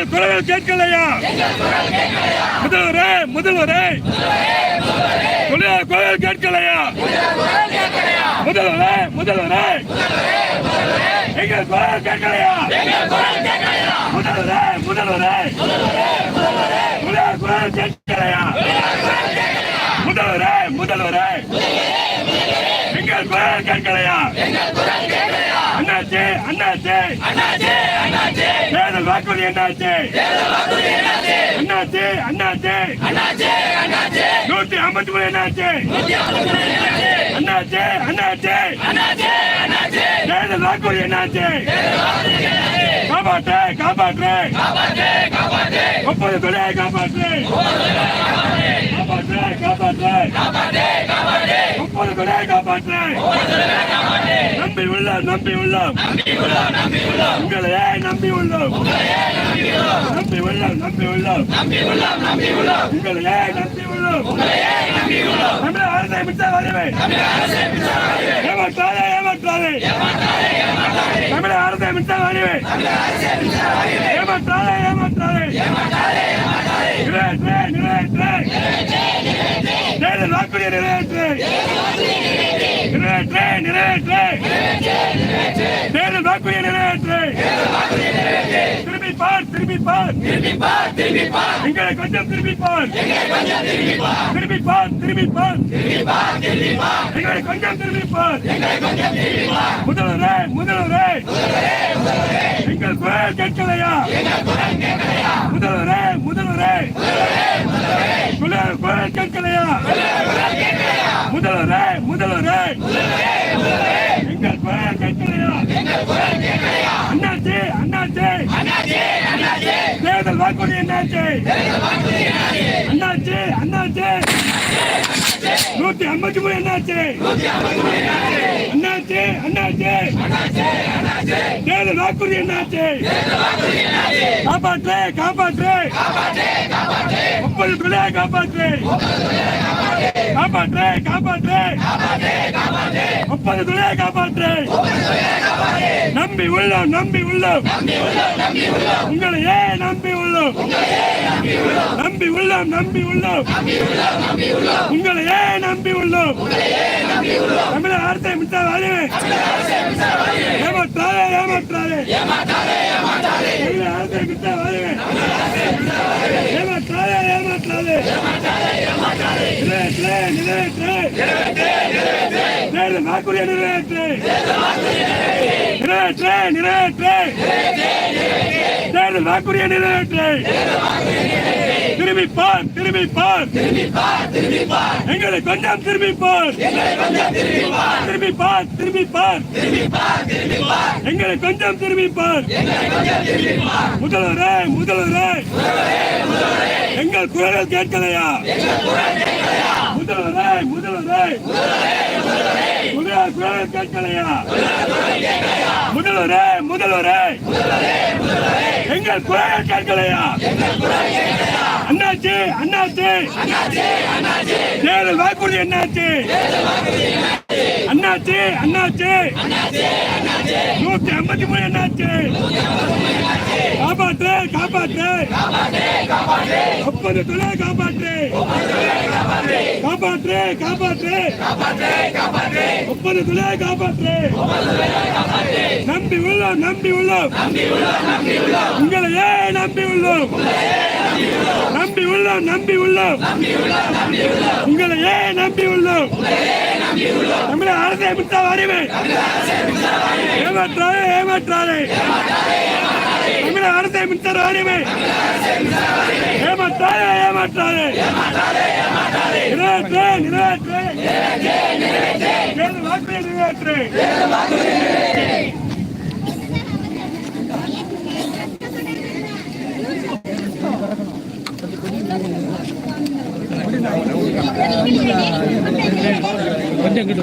எங்கள் குரல் கேட்கலையா? முதல்வரே முதல்வரே. தொழிலாளர் குரல் கேட்கலையா? முதல்வரே முதல்வரே. எங்கள் குரல் கேட்கலையா? முதல்வரே முதல்வரே. தொழிலாளர் குரல் கேட்கலையா? முதல்வரே முதல்வரே. எங்கள் குரல் கேட்கலையா அண்ணாச்சி அண்ணாச்சி தேர்தல் வாக்குறுதி என்னாச்சு அண்ணாச்சி அண்ணாச்சி நூத்தி ஐம்பத்தி மூணு என்னாச்சு அண்ணாச்சி அண்ணாச்சி தேர்தல் வாக்குறுதி என்னாச்சு காப்பாற்று காப்பாற்று முப்பது தொழிலை காப்பாற்று காப்பாற்று காப்பாற்று முப்பது தொழிலை காப்பாற்று நம்பி உள்ளோம் நம்பி உள்ளோம் உங்களையே நம்பி உள்ளோம் நம்பி உள்ளோம் நம்பி உள்ளோம் உங்களையே நம்பி உள்ளோம் தமிழக அரசை மிச்ச வருவே ஏமாற்றாதே ஏமாற்றாதே தமிழக அரசை ஏமாற்றாதே ஏமாற்றாதே நிறைவேற்று நிறைவேற்று தேர்தல் வாக்குறுதியை நிறைவேற்று நிறைவேற்று நிறைவேற்று தேர்தல் வாக்குறுதியை நிறைவேற்று திரும்பி பார் திரும்பி பார் எங்களை கொஞ்சம் திரும்பி பார் திரும்பி பார் திரும்பி பார் எங்களை கொஞ்சம் திரும்பி பார் முதல்வரே முதல்வரே எங்கள் குரல் கேட்கலையா முதல்வரே முதல்வரே குரல் குரல் கேட்கலையா? முதல்வரே முதல்வரே. எங்கள் குரல் கேட்கலையா? அண்ணாச்சி அண்ணாச்சி. தேர்தல் வாக்குறுதி என்னாச்சு? அண்ணாச்சி அண்ணாச்சி. நூத்தி ஐம்பத்தி மூணு என்னாச்சு அண்ணாச்சி அண்ணாச்சி. தேர்தல் வாக்குறுதி என்னாச்சு காப்பாற்று காப்பாற்று. முப்பது பிள்ளைய காப்பாற்று. காப்பாற்று காப்பாற்று. முப்பது பிள்ளைய காப்பாற்று. நம்பி உள்ளோம் நம்பி உள்ளோம். உங்களையே நம்பி உள்ளோம்? நம்பி உள்ளோம் நம்பி உள்ளோம். உங்களையே நம்பி உள்ளோம் தமிழக அரசை மிச்சா வாழ்வே ஏமாற்றாரே ஏமாற்றாதே. தமிழக அரசை மிச்சா வாழ்வே ஏமாற்றாதே. நிறைவேற்றே நிறைவேற்றே. நிறைவேற்று தேர்தல் வாக்குறுதியை நிறைவேற்று. நிறைவேற்று நிறைவேற்று. தேர்தல் வாக்குறுதியை நிறைவேற்று. திரும்பி பார் திரும்பி பார். எங்களை கொஞ்சம் திரும்பி பார் திரும்பி பார் திரும்பி பார் எங்களை கொஞ்சம் திரும்பி பார் முதல்வரே முதல்வரே. எங்கள் குரல் கேட்கலையா? முதல்வரே முதல்வரே. முதல்வர் குரல் கேட்கலையா? முதல்வரே முதல்வரே. எங்கள் குரல் கேட்கலையா? அண்ணாச்சி அண்ணாச்சி. தேர்தல் வாக்குறுதி என்னாச்சு? அண்ணாச்சி அண்ணாச்சி நூத்தி ஐம்பத்தி மூணு என்னாச்சு? காப்பாற்று காப்பாற்று முப்பது துணை காப்பாற்று காப்பாற்று காப்பாற்று முப்பது துணை காப்பாற்று நம்பி உள்ளோம் நம்பி உள்ளோம். உங்களையே நம்பி உள்ளோம். நம்பி உள்ளோம் நம்பி உள்ளோம். உங்களையே நம்பி உள்ளோம். தமிழக அரசை மித்த வருவேன் ஏமாற்றாதே. ஏமாற்றாதே தமிழக அரசை மின்சார வாரியமே. ஏமாற்றாதே ஏமாற்றாதே. நிறைவேற்று நிறைவேற்று. வாக்குறுதி நிறைவேற்று. கொஞ்சம் கிட்ட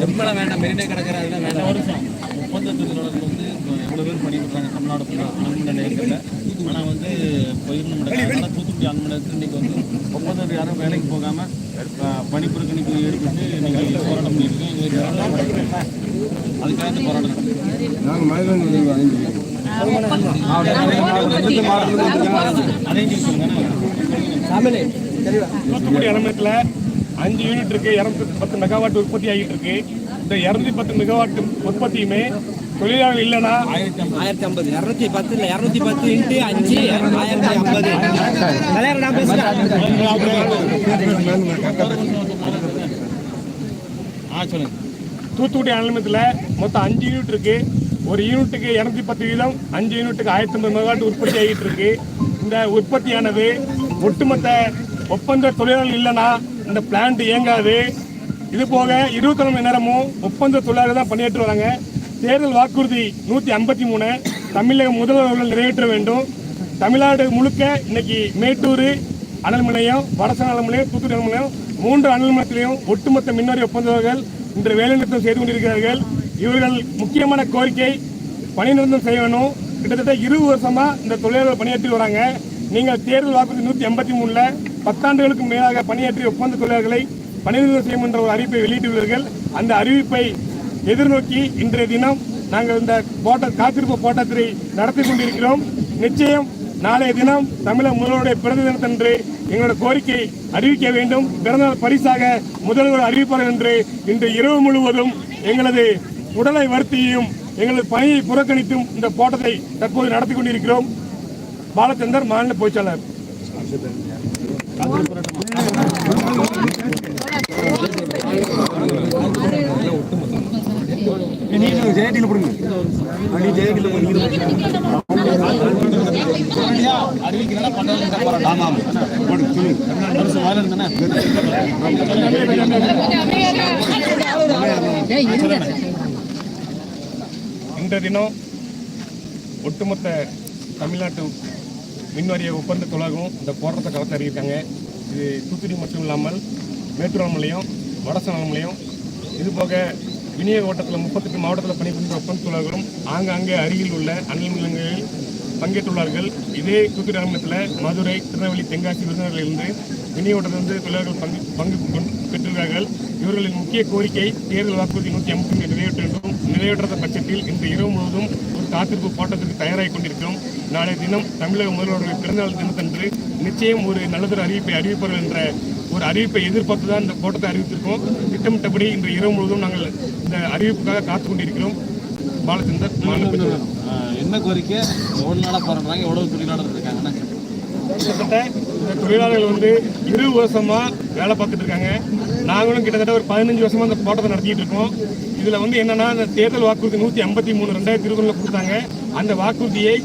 வெம்பளம் வேண்டாம் மெரினே கிடக்கிற அதெல்லாம் வேண்டாம். ஒப்பந்த தொழிலாளர்கள் வந்து இப்போ எவ்வளோ பேர் பண்ணியிருக்காங்க தமிழ்நாடு ஃபுல்லாக அந்த நேரத்தில். ஆனால் வந்து பயிர் ஆனால் தூத்துக்குடி அந்த நேரத்தில் இன்றைக்கி வந்து ஒப்பந்தம் யாரும் வேலைக்கு போகாமல் பணிப்புறக்கணிப்பு ஈடுபட்டு இன்னைக்கு போராட்டம் பண்ணியிருக்கோம் எங்களுக்கு அதுக்காக இந்த போராட்டம் அதையும் சொல்லுங்க. தூத்துக்குடி அலமத்தில் அஞ்சு யூனிட் இருக்கு இரநூத்தி பத்து மெகாவாட் உற்பத்தி ஆகிட்டு இருக்கு. இந்த இரநூத்தி பத்து மெகாவாட் உற்பத்தியுமே தொழிலாளர்கள் இல்லைன்னா ஆயிரத்தி ஐம்பது. இரநூத்தி பத்து இல்ல இரநூத்தி பத்து இன்ட்டு அஞ்சு ஆயிரத்தி ஐம்பது. கல்யாணம் நான் தூத்துக்குடி அலுவலகத்தில் மொத்தம் அஞ்சு யூனிட் இருக்கு. ஒரு யூனிட்டுக்கு இரநூத்தி பத்து வீதம் அஞ்சு யூனிட்டுக்கு ஆயிரத்தி ஐம்பது மெகாவாட் உற்பத்தி ஆகிட்டு இருக்கு. இந்த உற்பத்தியானது ஒட்டுமொத்த ஒப்பந்த தொழிலாளர்கள் இல்லைன்னா இந்த பிளான்ட் இயங்காது. இது போக இருபத்தி மணி நேரமும் ஒப்பந்த தொழிலாளர் தான் பணியாற்றி வராங்க. தேர்தல் வாக்குறுதி நூற்றி ஐம்பத்தி மூணு. தமிழக முதல்வர்கள் நிறைவேற்ற வேண்டும். தமிழ்நாடு முழுக்க இன்னைக்கு மேட்டூர் அனல் நிலையம் வடச அனல் நிலையம் தூத்துக்குடி அனல் நிலையம் மூன்று அனல் நிலையத்திலையும் ஒட்டுமொத்த மின்வரி ஒப்பந்தவர்கள் இன்று வேலைநிறுத்தம் செய்து கொண்டிருக்கிறார்கள். இவர்கள் முக்கியமான கோரிக்கை பணி நிறுத்தம் செய்ய வேணும். கிட்டத்தட்ட இருபது வருஷமாக இந்த தொழிலாளர்கள் பணியாற்றி வராங்க. நீங்கள் தேர்தல் வாக்குறுதி நூற்றி எண்பத்தி மூணில் பத்தாண்டுகளுக்கு மேலாக பணியாற்றிய ஒப்பந்த தொழிலாளர்களை பணி செய்யும் என்ற ஒரு அறிவிப்பை வெளியிட்டுள்ளீர்கள். அந்த அறிவிப்பை எதிர்நோக்கி இன்றைய தினம் நாங்கள் இந்த போட்ட காத்திருப்பு போட்டத்தை நடத்தி கொண்டிருக்கிறோம். நிச்சயம் நாளைய தினம் தமிழக முதல்வருடைய பிறந்த தினத்தன்று எங்களோட கோரிக்கை அறிவிக்க வேண்டும். பிறந்தநாள் பரிசாக முதல்வர் அறிவிப்பார் என்று இன்று இரவு முழுவதும் எங்களது உடலை வருத்தியும் எங்களது பணியை புறக்கணித்தும் இந்த போட்டத்தை தற்போது நடத்தி கொண்டிருக்கிறோம். பாலச்சந்தர் மாநில பொதுச்செயலாளர் அறிவிக்கிறேன்னா கொடுங்க போராட்டம் ஆமாம் வருஷம் இந்த தினம் ஒட்டுமொத்த தமிழ்நாட்டு மின்வாரிய ஒப்பந்த தொழிலாளர்களும் இந்த போராட்டத்தை கலந்து அறிவிக்காங்க இது தூத்துக்குடி மட்டும் இல்லாமல் மேட்டூர் நிலையம் வடசன நிலையம் இதுபோக விநியோக ஓட்டத்தில் முப்பத்தெட்டு மாவட்டத்தில் பணிபுரிந்த ஒப்பந்த தொழிலாளர்களும் ஆங்காங்கே அருகில் உள்ள அனல் பங்கேற்றுள்ளார்கள். இதே தூத்துக்குடி மதுரை திருநெல்வேலி தென்காசி விருதுநகரிலிருந்து விநியோகத்திலிருந்து தொழிலாளர்கள் பங்கு பங்கு கொண்- பெற்றுள்ளார்கள் இவர்களின் முக்கிய கோரிக்கை தேர்தல் வாக்குறுதி நூற்றி ஐம்பத்தி நிறைவேற்ற வேண்டும் நிறைவேற்றாத பட்சத்தில் இன்று இரவு முழுவதும் ஒரு காத்திருப்பு போட்டத்திற்கு தயாராகி கொண்டிருக்கிறோம். நாளைய தினம் தமிழக முதல்வர்கள் பிறந்தநாள் தினத்தன்று நிச்சயம் ஒரு நல்லதொரு அறிவிப்பை அறிவிப்பார்கள் என்ற ஒரு அறிவிப்பை எதிர்பார்த்து தான் இந்த கோட்டத்தை அறிவித்திருக்கோம் திட்டமிட்டபடி இன்று இரவு முழுவதும் நாங்கள் இந்த அறிவிப்புக்காக காத்து கொண்டிருக்கிறோம். பாலச்சந்தர் என்ன கோரிக்கை? எவ்வளோ நாளாக போராடுறாங்க எவ்வளோ தொழிலாளர் இருக்காங்கண்ணா கிட்டத்தட்ட இந்த தொழிலாளர்கள் வந்து இருபது வருஷமா வேலை பார்த்துட்டு இருக்காங்க. நாங்களும் கிட்டத்தட்ட ஒரு பதினஞ்சு வருஷமா இந்த போராட்டத்தை நடத்திட்டு இருக்கோம். இதுல வந்து என்னன்னா இந்த தேர்தல் வாக்குறுதி நூத்தி ஐம்பத்தி மூணு ரெண்டாயிரத்தி இருபதுல கொடுத்தாங்க. அந்த வாக்குறுதியை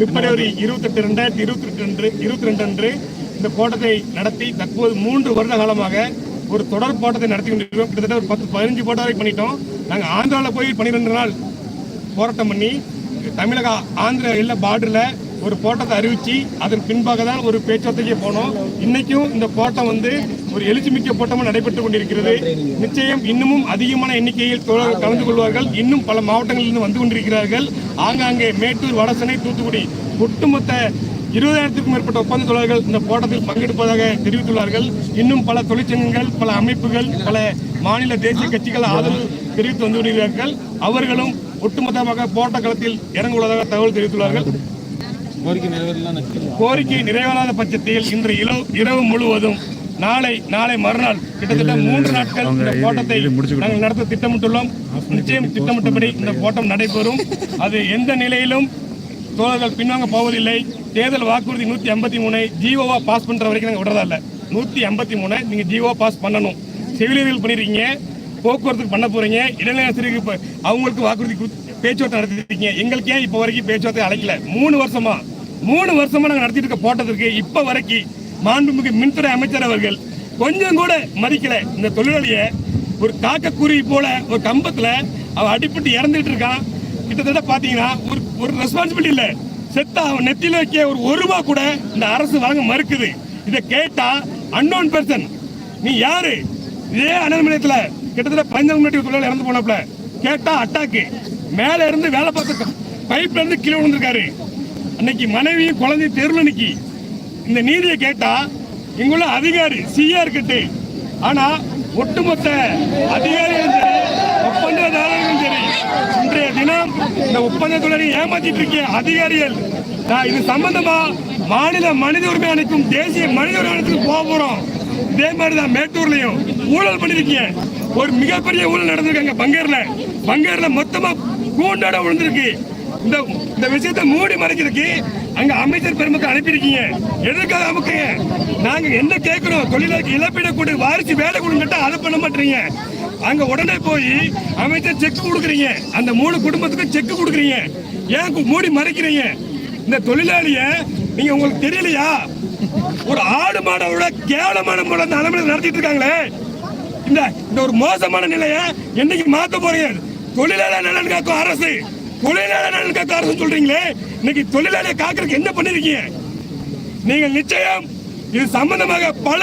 பிப்ரவரி இருபத்தெட்டு ரெண்டாயிரத்தி இருபத்தி ரெண்டு அன்று இருபத்தி ரெண்டு அன்று இந்த போராட்டத்தை நடத்தி தற்போது மூன்று வருட காலமாக ஒரு தொடர் போராட்டத்தை நடத்தி கொண்டிருக்கிறோம். கிட்டத்தட்ட ஒரு பத்து பதினஞ்சு போராட்டம் பண்ணிட்டோம். நாங்கள் ஆந்திராவில் போய் பன்னிரெண்டு நாள் போராட்டம் பண்ணி தமிழக ஆந்திர எல்லை பார்டரில் ஒரு போராட்டத்தை அறிவிச்சு அதன் பின்பாக தான் ஒரு பேச்சுவார்த்தைக்கு போனோம். இன்னைக்கும் இந்த போராட்டம் வந்து ஒரு எழுச்சிமிக்க போட்டமாக நடைபெற்றுக் கொண்டிருக்கிறது. நிச்சயம் இன்னமும் அதிகமான எண்ணிக்கையில் கலந்து கொள்வார்கள். இன்னும் பல மாவட்டங்களிலிருந்து வந்து கொண்டிருக்கிறார்கள். ஆங்காங்கே மேட்டூர் வடசென்னை தூத்துக்குடி ஒட்டுமொத்த இருபதாயிரத்துக்கும் மேற்பட்ட ஒப்பந்த தொழிலாளர்கள் இந்த போராட்டத்தில் பங்கெடுப்பதாக தெரிவித்துள்ளார்கள். இன்னும் பல தொழிற்சங்கங்கள் பல அமைப்புகள் பல மாநில தேசிய கட்சிகள் ஆதரவு தெரிவித்து வந்து வருகிறார்கள் அவர்களும் ஒட்டுமொத்தமாக போராட்ட களத்தில் இறங்க உள்ளதாக தகவல் தெரிவித்துள்ளார்கள். கோரிக்கை நிறைவேறாத பட்சத்தில் இன்று இரவு இரவு முழுவதும் நாளை நாளை மறுநாள் கிட்டத்தட்ட மூன்று நாட்கள் இந்த போராட்டத்தை நாங்கள் நடத்த திட்டமிட்டுள்ளோம். நிச்சயம் திட்டமிட்டபடி இந்த போராட்டம் நடைபெறும். அது எந்த நிலையிலும் தோழர்கள் பின்வாங்க போவதில்லை. தேர்தல் வாக்குறுதி நூற்றி ஐம்பத்தி மூணை ஜிஓவா பாஸ் பண்ணுற வரைக்கும் நாங்கள் விடுறதா இல்லை நூற்றி ஐம்பத்தி மூணை நீங்கள் ஜிஓ பாஸ் பண்ணணும். செவிலியர்கள் பண்ணியிருக்கீங்க போக்குவரத்துக்கு பண்ண போறீங்க இடைநிலை ஆசிரியருக்கு அவங்களுக்கு வாக்குறுதி பேச்சுவார்த்தை நடத்திருக்கீங்க. எங்களுக்கு ஏன் இப்போ வரைக்கும் பேச்சுவார்த்தை அழைக்கல? மூணு வருஷமா மூணு வருஷமா நாங்கள் நடத்திட்டு இருக்க போட்டதற்கு இப்போ வரைக்கும் மாண்புமிகு மின்துறை அமைச்சர் அவர்கள் கொஞ்சம் கூட மதிக்கல. இந்த தொழிலாளிய ஒரு காக்கக்குருவி போல ஒரு கம்பத்துல அவன் அடிப்பட்டு இறந்துட்டு இருக்கான். கிட்டத்தட்ட பாத்தீங்கன்னா ஒரு ஒரு ரெஸ்பான்சிபிலிட்டி இல்ல. செத்தா அவன் நெத்தியில வைக்க ஒரு ஒரு ரூபா கூட இந்த அரசு வழங்க மறுக்குது. இதை கேட்டா அன்னோன் பர்சன் நீ யாரு? இதே அனல்மணியத்துல கிட்டத்தட்ட பதினஞ்சு மணி தொழிலாளி இறந்து போனப்பல. கேட்டா அட்டாக்கு. மேல இருந்து வேலை பார்த்து பைப்ல இருந்து கீழே விழுந்திருக்காரு. அன்னைக்கு மனைவியும் குழந்தையும் தெருவில் நிக்கி. இந்த நீதியை கேட்டா இங்குள்ள அதிகாரி சிஆ இருக்கட்டு. ஆனா ஒட்டுமொத்த அதிகாரிகளும் சரி ஒப்பந்ததாரர்களும் சரி இன்றைய தினம் இந்த ஒப்பந்த தொழிலை ஏமாத்திட்டு இருக்க அதிகாரிகள் நான் இது சம்பந்தமா மாநில மனித உரிமை ஆணைக்கும் தேசிய மனித உரிமை ஆணையத்துக்கு போக போறோம். இதே மாதிரி தான் மேட்டூர்லயும் ஊழல் பண்ணிருக்கீங்க ஒரு மிகப்பெரிய ஊழல் நடந்திருக்காங்க பங்கேர்ல. பங்கேர்ல மொத்தமா கூண்டோட விழுந்திருக்கு. இந்த இந்த விஷயத்தை மூடி மறைக்கிறதுக்கு அங்க அமைச்சர் பெருமக்கள் அனுப்பியிருக்கீங்க. எதற்காக அமுக்குங்க நாங்க என்ன கேட்கிறோம்? தொழிலாளருக்கு இழப்பீட கொடு வாரிசு வேலை கொடுங்கட்டா அதை பண்ண மாட்டீங்க. அங்க உடனே போய் அமைச்சர் செக் கொடுக்குறீங்க. அந்த மூணு குடும்பத்துக்கும் செக் கொடுக்குறீங்க. ஏன் கு- மூடி மறைக்கிறீங்க? இந்த தொழிலாளிய நீங்க உங்களுக்கு தெரியலையா? ஒரு ஆடு மாடோட கேவலமான முறை அந்த அளவில் நடத்திட்டு இருக்காங்களே. இந்த இந்த ஒரு மோசமான நிலையை என்னைக்கு மாத்த போறீங்க? தொழிலாளர் நலன் காக்கும் அரசு. தொழிலாளர் நலன் காக்கும் அரசு சொல்றீங்களே? இன்னைக்கு தொழிலாளியை காக்கிறதுக்கு என்ன பண்ணிருக்கீங்க? நீங்கள் நிச்சயம் இது சம்பந்தமாக பல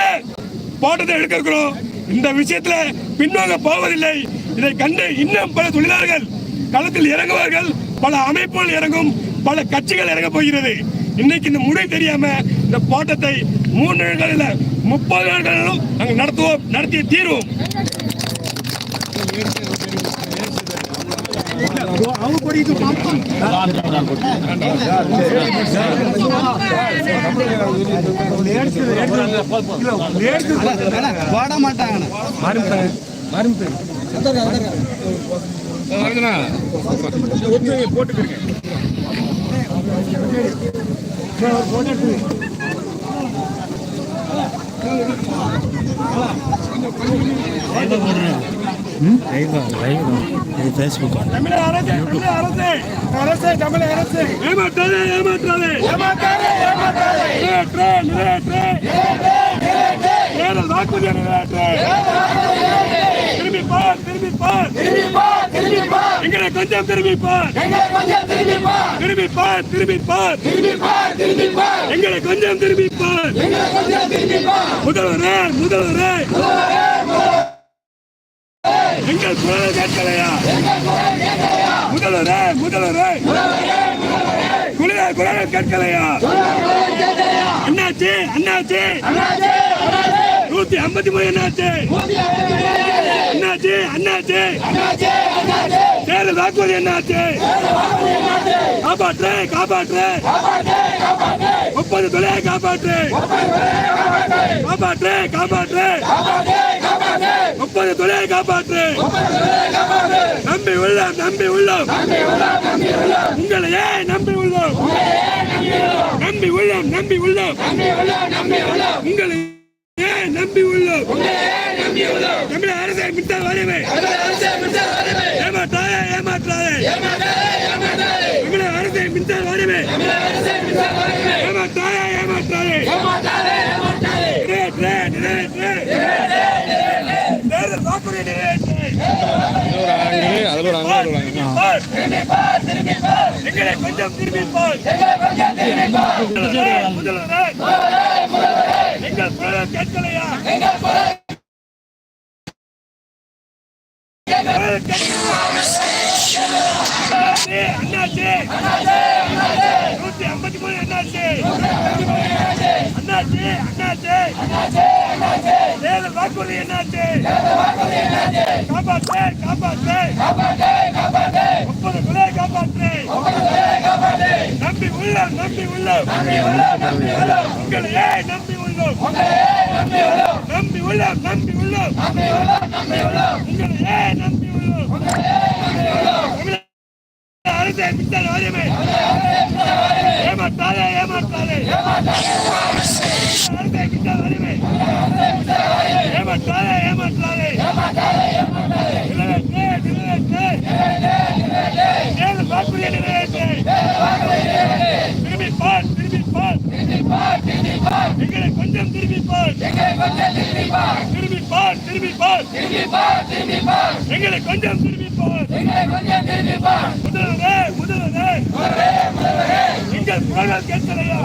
போட்டத்தை எடுக்கிறோம் இந்த விஷயத்துல பின்வாங்க போவதில்லை. இதை கண்டு இன்னும் பல தொழிலாளர்கள் களத்தில் இறங்குவார்கள். பல அமைப்புகள் இறங்கும். பல கட்சிகள் இறங்க போகிறது. இன்னைக்கு இந்த முறை தெரியாம இந்த போட்டத்தை மூன்று முப்பது நாட்களிலும் நாங்கள் நடத்துவோம் நடத்தி தீர்வோம். போட மாட்டாங்க தமிழக அரசு தமிழக அரசு அரசு தமிழக அரசு ஏமாற்றாதே ஏமாற்றாதே ஏமாற்றாதே ஏமாற்றாதே நிறைவேற்று. நிறைவேற்று தேர்தல் வாக்குறுதி நிறைவேற்று. திரும்பி பார் திரும்பி பார். திரும்பி பார் திரும்பி பார். எங்களை கொஞ்சம் திரும்பி பார். திரும்பி பார் திரும்பி பார் திரும்பி பார் திரும்பி பார் எங்களை கொஞ்சம் திரும்பி பார் முதல்வரே. முதல்வரே எங்கள் குரலை கேட்கலையா? முதல்வரே முதல்வரே. குளிர குரலை கேட்கலையா? அண்ணாச்சி. அண்ணாச்சி. நூத்தி ஐம்பத்தி மூணு என்னாச்சு? என்னாச்சு? அண்ணாச்சி? தேர்தல் வாக்குறுதி என்னாச்சு? காப்பாற்று காப்பாற்று. முப்பது தொழிலை காப்பாற்று. காப்பாற்று. காப்பாற்று முப்பது தொழிலை காப்பாற்று. நம்பி உள்ளோம் நம்பி உள்ளோம். உங்களையே நம்பி உள்ளோம். நம்பி உள்ளோம் நம்பி உள்ளோம். உங்களை நம்பி உள்ளோம் தமிழக அரசை மிட்டால் வரைவே ஏமாற்றாதே ஏமாற்றாதே. தமிழக அரசை மிட்டால் வரைவே ஏமாற்றாதே ஏமாற்றாதே. எங்களை கொஞ்சம் திரும்பி முதல்வரே. எங்கள் குரலை கேட்கலையா குரலை? அண்ணாச்சி, அண்ணாச்சி. நூத்தி ஐம்பத்தி மூணு அண்ணாச்சி. அண்ணாச்சி, அண்ணாச்சி. வாக்குறுதி என்னாச்சு காப்பாற்று காப்பாற்று முப்பது கொலை காப்பாற்று நம்பி உள்ளோம் நம்பி உள்ளோம் உங்களையே நம்பி உள்ளோம் நம்பி உள்ளோம் நம்பி உள்ளோம் உங்களையே நம்பி உள்ளோம் அரசே மித்தல் வாரியமே ஏமாற்றாதே ஏமாற்றாதே அரசே மித்தல் வாரியமே ஏமாற்றாதே ஏமாற்றாதே நிறைவேற்று நிறைவேற்று தேர்தல் வாக்குறுதியை நிறைவேற்று திரும்பி பார் திரும்பி பார் எங்களை கொஞ்சம் கொஞ்சம் திரும்பி பார் திரும்பி பார் திரும்பி பார் எங்களை கொஞ்சம் திரும்பி பார் முதல்வரே முதல்வரே. எங்கள் குரல் கேட்கலையா?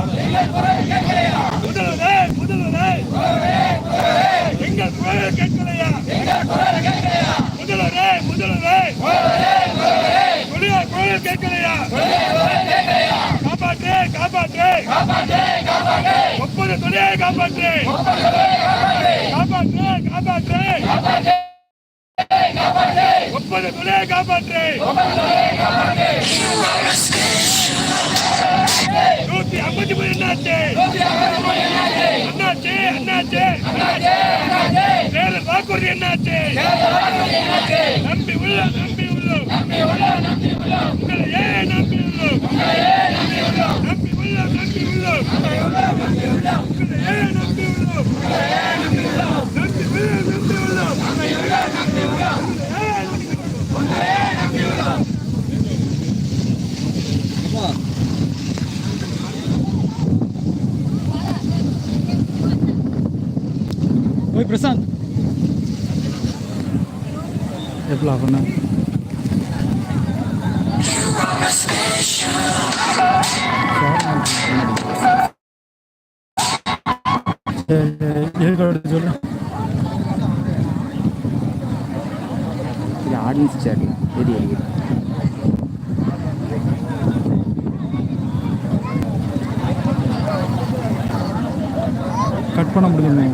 முதல்வரே முதல்வரே. எங்கள் குரல் கேட்கலையா? முதல்வரே முதல்வரே. குடியார் குரல் கேட்கலையா? காப்பாற்று காப்பாற்று. ஒப்பது துணையை காப்பாற்று காப்பாற்று காப்பாற்று ஒப்பது துணையை காப்பாற்று நூத்தி ஐம்பத்தி மூணு என்னாச்சு? அண்ணாச்சு அண்ணாச்சு தேர்தல் வாக்குறுதி என்னாச்சு? நம்பி உள்ள நம்பி உள்ள உங்களை ஏன் நம்பி உள்ளோம் நம்பி உள்ளோம் நம்பி உள்ளோம் உங்களை ஏன் நம்பி உள்ளோம் நம்பி உள்ளோம் நம்பி சொல்லு ஆடியன்ஸ் ஏறி ஏறி கட் பண்ண முடியுமே